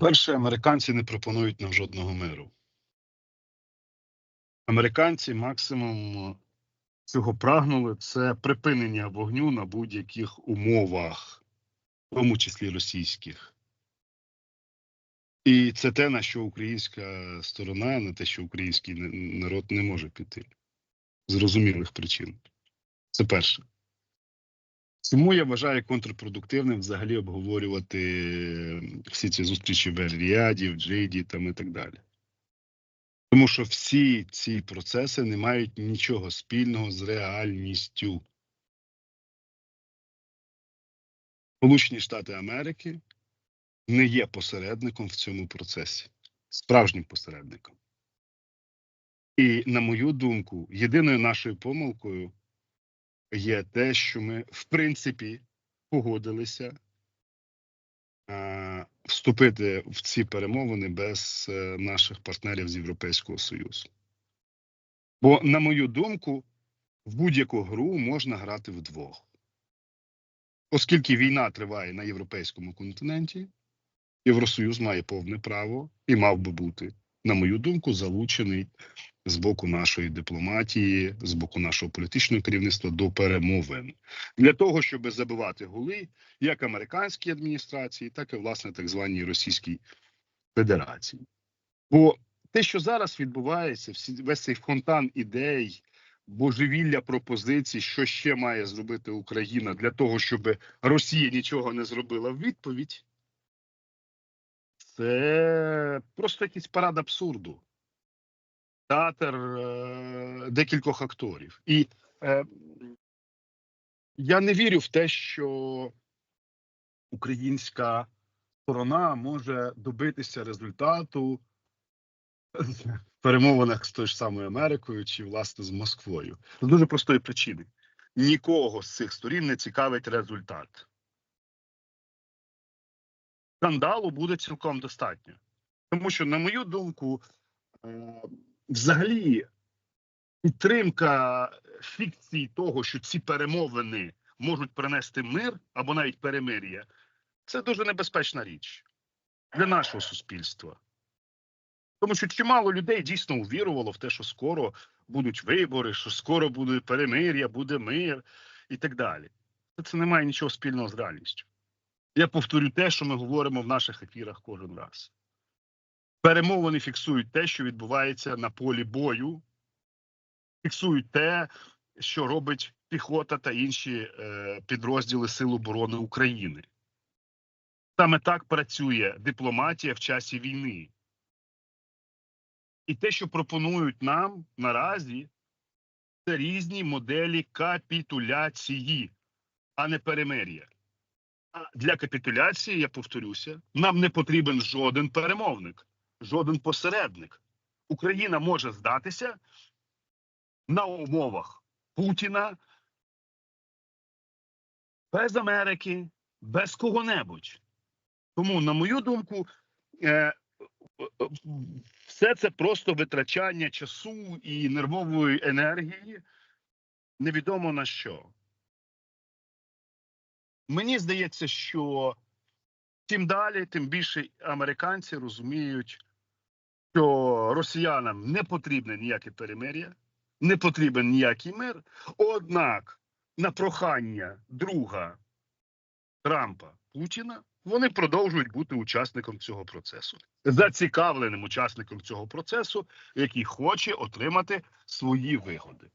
Перше, американці не пропонують нам жодного миру. Американці максимум цього прагнули це припинення вогню на будь-яких умовах, в тому числі російських. І це те, на що українська сторона, на те, що український народ не може піти. З зрозумілих причин. Це перше. Тому я вважаю контрпродуктивним взагалі обговорювати всі ці зустрічі в Ель-Ріаді, в Джейді там і так далі. Тому що всі ці процеси не мають нічого спільного з реальністю. Сполучені Штати Америки не є посередником в цьому процесі, справжнім посередником. І, на мою думку, єдиною нашою помилкою є те, що ми, в принципі, погодилися е, вступити в ці перемовини без е, наших партнерів з Європейського Союзу. Бо, на мою думку, в будь-яку гру можна грати вдвох. Оскільки війна триває на європейському континенті, Євросоюз має повне право і мав би бути, на мою думку, залучений з боку нашої дипломатії, з боку нашого політичного керівництва до перемовин для того, щоб забивати голи як американській адміністрації, так і власне так званій Російській Федерації. Бо те, що зараз відбувається, всі весь цей фонтан ідей, божевілля пропозицій, що ще має зробити Україна для того, щоб Росія нічого не зробила в відповідь. Це просто якийсь парад абсурду. Театр е, декількох акторів. І е, я не вірю в те, що українська сторона може добитися результату в перемовинах з тою ж самою Америкою чи, власне, з Москвою. З дуже простої причини: нікого з цих сторін не цікавить результат. Скандалу буде цілком достатньо. Тому що, на мою думку, е, взагалі підтримка фікції того, що ці перемовини можуть принести мир або навіть перемир'я, це дуже небезпечна річ для нашого суспільства. Тому що чимало людей дійсно увірувало в те, що скоро будуть вибори, що скоро буде перемир'я, буде мир і так далі. Це не має нічого спільного з реальністю. Я повторю те, що ми говоримо в наших ефірах кожен раз. Перемовини фіксують те, що відбувається на полі бою, фіксують те, що робить піхота та інші е, підрозділи Сил оборони України. Саме так працює дипломатія в часі війни. І те, що пропонують нам наразі, це різні моделі капітуляції, а не перемир'я. Для капітуляції, я повторюся, нам не потрібен жоден перемовник, жоден посередник. Україна може здатися на умовах Путіна без Америки, без кого-небудь. Тому, на мою думку, е, все це просто витрачання часу і нервової енергії, невідомо на що. Мені здається, що тим далі, тим більше американці розуміють, що росіянам не потрібне ніяке перемир'я, не потрібен ніякий мир. Однак, на прохання друга Трампа Путіна вони продовжують бути учасником цього процесу, зацікавленим учасником цього процесу, який хоче отримати свої вигоди.